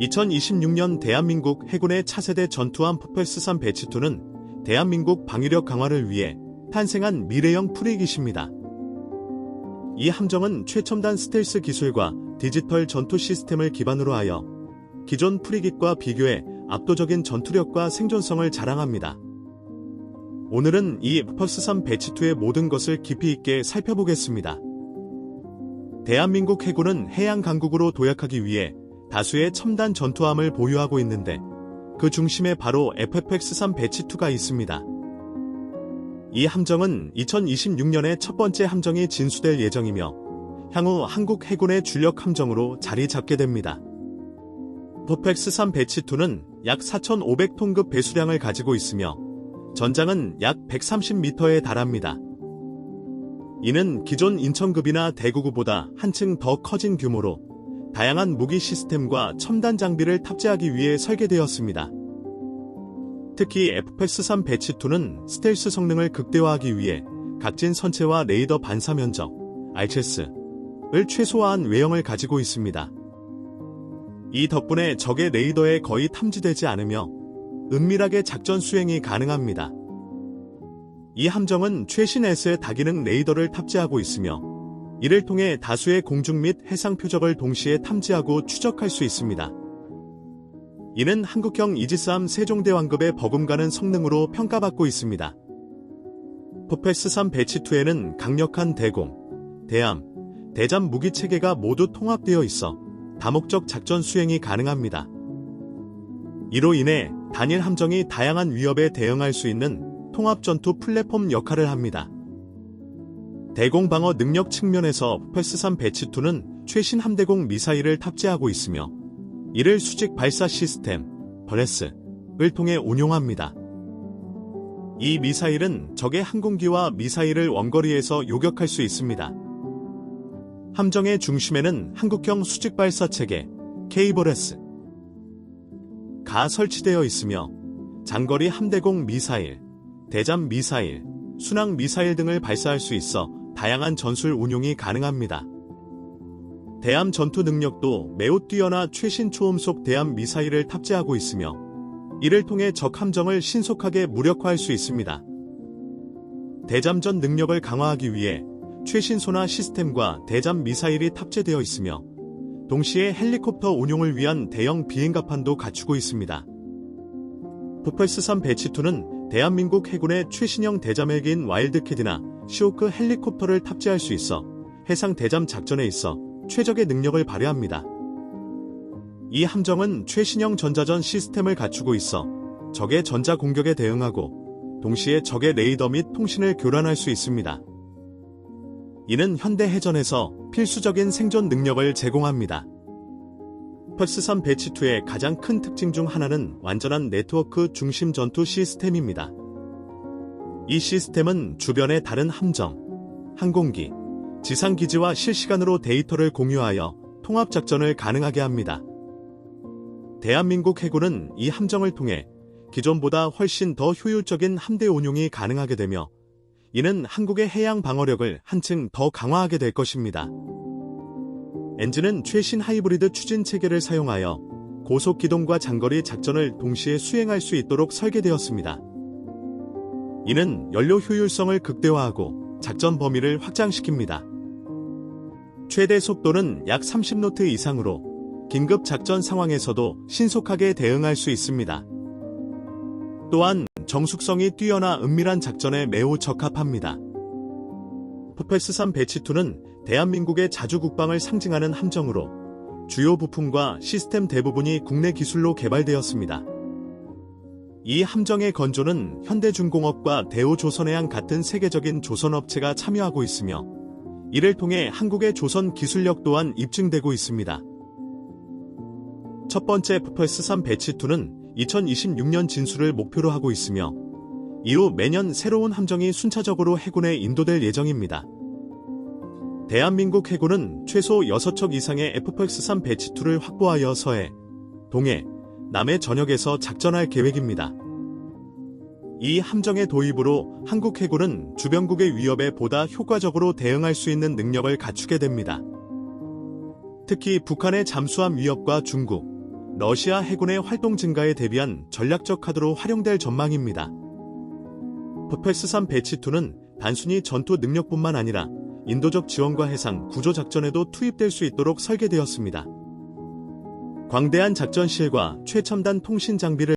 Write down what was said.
(2026년) 대한민국 해군의 차세대 전투함 포펄스3 배치2는 대한민국 방위력 강화를 위해 탄생한 미래형 프리깃입니다. 이 함정은 최첨단 스텔스 기술과 디지털 전투 시스템을 기반으로 하여 기존 프리깃과 비교해 압도적인 전투력과 생존성을 자랑합니다. 오늘은 이 퍼스3 배치2의 모든 것을 깊이 있게 살펴보겠습니다. 대한민국 해군은 해양 강국으로 도약하기 위해 다수의 첨단 전투함을 보유하고 있는데 그 중심에 바로 FFX3 배치2가 있습니다. 이 함정은 2026년에 첫 번째 함정이 진수될 예정이며 향후 한국 해군의 주력 함정으로 자리 잡게 됩니다. 포펙스3 배치2는 약 4,500톤급 배수량을 가지고 있으며 전장은 약 130m에 달합니다. 이는 기존 인천급이나 대구급보다 한층 더 커진 규모로 다양한 무기 시스템과 첨단 장비를 탑재하기 위해 설계되었습니다. 특히 FPX-3 배치2는 스텔스 성능을 극대화하기 위해 각진 선체와 레이더 반사 면적, RCS를 최소화한 외형을 가지고 있습니다. 이 덕분에 적의 레이더에 거의 탐지되지 않으며 은밀하게 작전 수행이 가능합니다. 이 함정은 최신 S의 다기능 레이더를 탑재하고 있으며 이를 통해 다수의 공중 및 해상 표적을 동시에 탐지하고 추적할 수 있습니다. 이는 한국형 이지스함 세종대왕급의 버금가는 성능으로 평가받고 있습니다. 포페스3 배치2에는 강력한 대공, 대함, 대잠 무기 체계가 모두 통합되어 있어 다목적 작전 수행이 가능합니다. 이로 인해 단일 함정이 다양한 위협에 대응할 수 있는 통합전투 플랫폼 역할을 합니다. 대공방어 능력 측면에서 포페스3 배치2는 최신 함대공 미사일을 탑재하고 있으며 이를 수직 발사 시스템, 버레스를 통해 운용합니다. 이 미사일은 적의 항공기와 미사일을 원거리에서 요격할 수 있습니다. 함정의 중심에는 한국형 수직 발사 체계, 케이버레스, 가 설치되어 있으며 장거리 함대공 미사일, 대잠 미사일, 순항 미사일 등을 발사할 수 있어 다양한 전술 운용이 가능합니다. 대함 전투 능력도 매우 뛰어나 최신 초음속 대함 미사일을 탑재하고 있으며 이를 통해 적 함정을 신속하게 무력화할 수 있습니다. 대잠전 능력을 강화하기 위해 최신 소나 시스템과 대잠 미사일이 탑재되어 있으며 동시에 헬리콥터 운용을 위한 대형 비행갑판도 갖추고 있습니다. 부펄스3 배치2는 대한민국 해군의 최신형 대잠 헬기인 와일드캐디나 시오크 헬리콥터를 탑재할 수 있어 해상 대잠 작전에 있어 최적의 능력을 발휘합니다. 이 함정은 최신형 전자전 시스템을 갖추고 있어 적의 전자 공격에 대응하고 동시에 적의 레이더 및 통신을 교란할 수 있습니다. 이는 현대 해전에서 필수적인 생존 능력을 제공합니다. 펄스3 배치2의 가장 큰 특징 중 하나는 완전한 네트워크 중심 전투 시스템입니다. 이 시스템은 주변의 다른 함정, 항공기, 지상기지와 실시간으로 데이터를 공유하여 통합작전을 가능하게 합니다. 대한민국 해군은 이 함정을 통해 기존보다 훨씬 더 효율적인 함대 운용이 가능하게 되며 이는 한국의 해양 방어력을 한층 더 강화하게 될 것입니다. 엔진은 최신 하이브리드 추진 체계를 사용하여 고속 기동과 장거리 작전을 동시에 수행할 수 있도록 설계되었습니다. 이는 연료 효율성을 극대화하고 작전 범위를 확장시킵니다. 최대 속도는 약 30노트 이상으로 긴급 작전 상황에서도 신속하게 대응할 수 있습니다. 또한 정숙성이 뛰어나 은밀한 작전에 매우 적합합니다. 포페스3 배치2는 대한민국의 자주 국방을 상징하는 함정으로 주요 부품과 시스템 대부분이 국내 기술로 개발되었습니다. 이 함정의 건조는 현대중공업과 대우조선해양 같은 세계적인 조선업체가 참여하고 있으며 이를 통해 한국의 조선 기술력 또한 입증되고 있습니다. 첫 번째 포페스3 배치2는 2026년 진수를 목표로 하고 있으며 이후 매년 새로운 함정이 순차적으로 해군에 인도될 예정입니다. 대한민국 해군은 최소 6척 이상의 FPX-3 배치2를 확보하여 서해, 동해, 남해 전역에서 작전할 계획입니다. 이 함정의 도입으로 한국 해군은 주변국의 위협에 보다 효과적으로 대응할 수 있는 능력을 갖추게 됩니다. 특히 북한의 잠수함 위협과 중국, 러시아 해군의 활동 증가에 대비한 전략적 카드로 활용될 전망입니다. 퍼페스3 배치2는 단순히 전투 능력뿐만 아니라 인도적 지원과 해상 구조 작전에도 투입될 수 있도록 설계되었습니다. 광대한 작전 실과 최첨단 통신 장비를